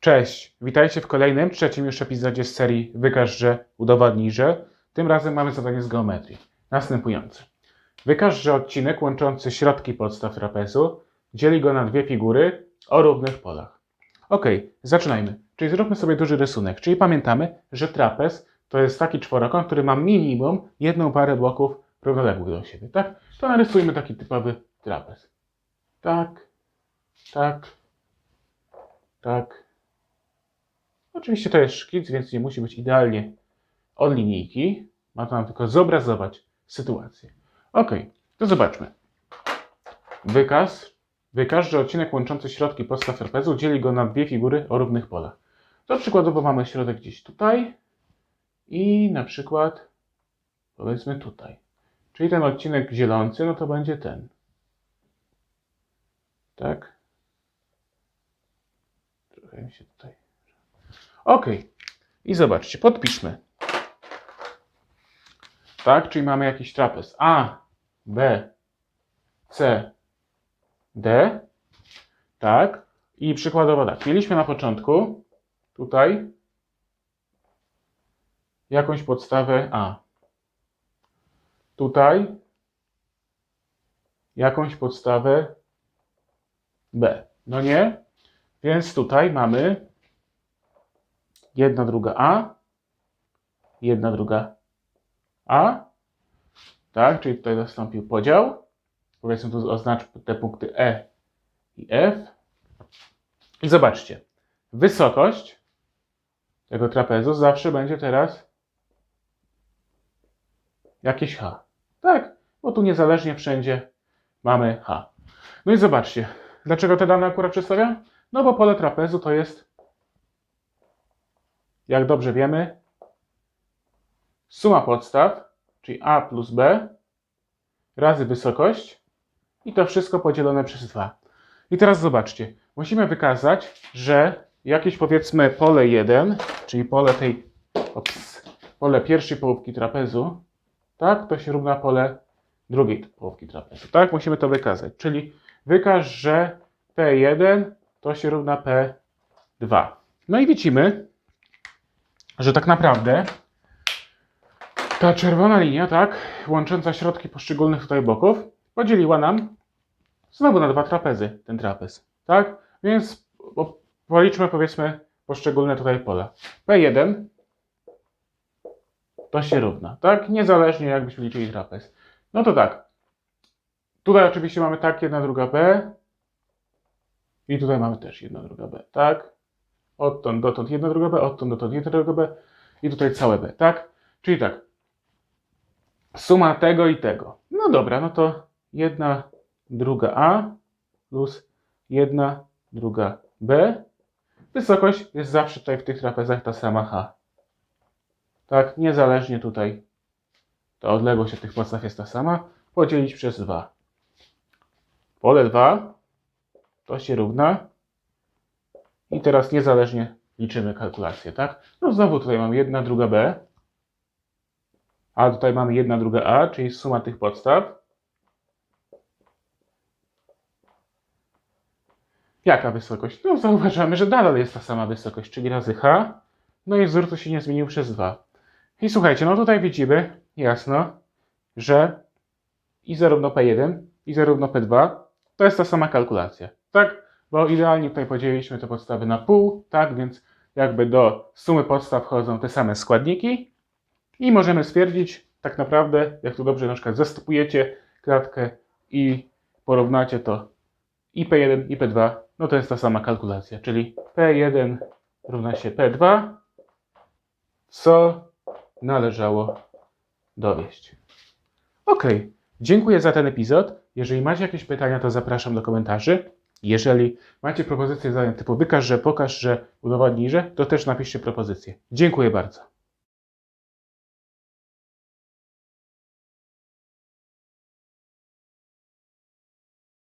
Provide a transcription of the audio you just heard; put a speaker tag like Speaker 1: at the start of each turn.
Speaker 1: Cześć, witajcie w kolejnym, trzecim już epizodzie z serii Wykaż, że udowodnij, że. Tym razem mamy zadanie z geometrii. Następujące. Wykaż, że odcinek łączący środki podstaw trapezu dzieli go na dwie figury o równych polach. Ok, zaczynajmy. Czyli zróbmy sobie duży rysunek. Czyli pamiętamy, że trapez to jest taki czworokąt, który ma minimum jedną parę bloków równoległych do siebie, tak? To narysujmy taki typowy trapez. Tak, tak, tak. Oczywiście to jest szkic, więc nie musi być idealnie od linijki. Ma to nam tylko zobrazować sytuację. Ok, to zobaczmy. Wykaz. Wykaż, że odcinek łączący środki podstaw trapezu dzieli go na dwie figury o równych polach. To przykładowo mamy środek gdzieś tutaj i na przykład powiedzmy tutaj. Czyli ten odcinek zielący, no to będzie ten. Tak? Trochę mi się tutaj. Ok. I zobaczcie, podpiszmy. Tak, czyli mamy jakiś trapez A, B, C, D. Tak. I przykładowo tak. Mieliśmy na początku tutaj jakąś podstawę A. Tutaj jakąś podstawę B. No nie? Więc tutaj mamy jedna, druga A, jedna, druga A. Tak, czyli tutaj nastąpił podział. Powiedzmy tu oznacz te punkty E i F. I zobaczcie, wysokość tego trapezu zawsze będzie teraz jakieś H. Tak, bo tu niezależnie wszędzie mamy H. No i zobaczcie, dlaczego te dane akurat przedstawiam? No bo pole trapezu to jest, jak dobrze wiemy, suma podstaw, czyli A plus B, razy wysokość i to wszystko podzielone przez 2. I teraz zobaczcie, musimy wykazać, że jakieś powiedzmy pole 1, czyli pole tej, ops, pole pierwszej połówki trapezu, tak, to się równa pole drugiej połówki trapezu. Tak, musimy to wykazać. Czyli wykaż, że P1 to się równa P2. No i widzimy, że tak naprawdę ta czerwona linia, tak, łącząca środki poszczególnych tutaj boków, podzieliła nam znowu na dwa trapezy ten trapez, tak? Więc po- policzmy powiedzmy poszczególne tutaj pola. P1 to się równa, tak? Niezależnie jakbyśmy liczyli trapez. No to tak. Tutaj oczywiście mamy tak, jedna, druga B. I tutaj mamy też jedna, druga B, tak? Odtąd dotąd jedna, druga B, odtąd dotąd jedna, druga B. I tutaj całe B, tak? Czyli tak. Suma tego i tego. No dobra, no to jedna, druga A plus jedna, druga B. Wysokość jest zawsze tutaj w tych trapezach ta sama H. Tak, niezależnie tutaj ta odległość od tych podstaw jest ta sama. Podzielić przez 2. Pole 2 to się równa. I teraz niezależnie liczymy kalkulację, tak? No znowu tutaj mamy jedna, druga B. A tutaj mamy jedna, druga A, czyli suma tych podstaw. Jaka wysokość? No zauważamy, że nadal jest ta sama wysokość, czyli razy H. No i wzór tu się nie zmienił przez 2. I słuchajcie, no tutaj widzimy jasno, że i zarówno P1, i zarówno P2 to jest ta sama kalkulacja. Tak? Bo idealnie tutaj podzieliliśmy te podstawy na pół, tak? Więc jakby do sumy podstaw wchodzą te same składniki i możemy stwierdzić tak naprawdę, jak tu dobrze na przykład zastopujecie klatkę i porównacie to i P1 i P2, no to jest ta sama kalkulacja, czyli P1 równa się P2, co należało dowieść. Ok, dziękuję za ten epizod. Jeżeli macie jakieś pytania, to zapraszam do komentarzy. Jeżeli macie propozycje zadań typu wykaż, że pokaż, że udowodnij, że, to też napiszcie propozycję. Dziękuję bardzo.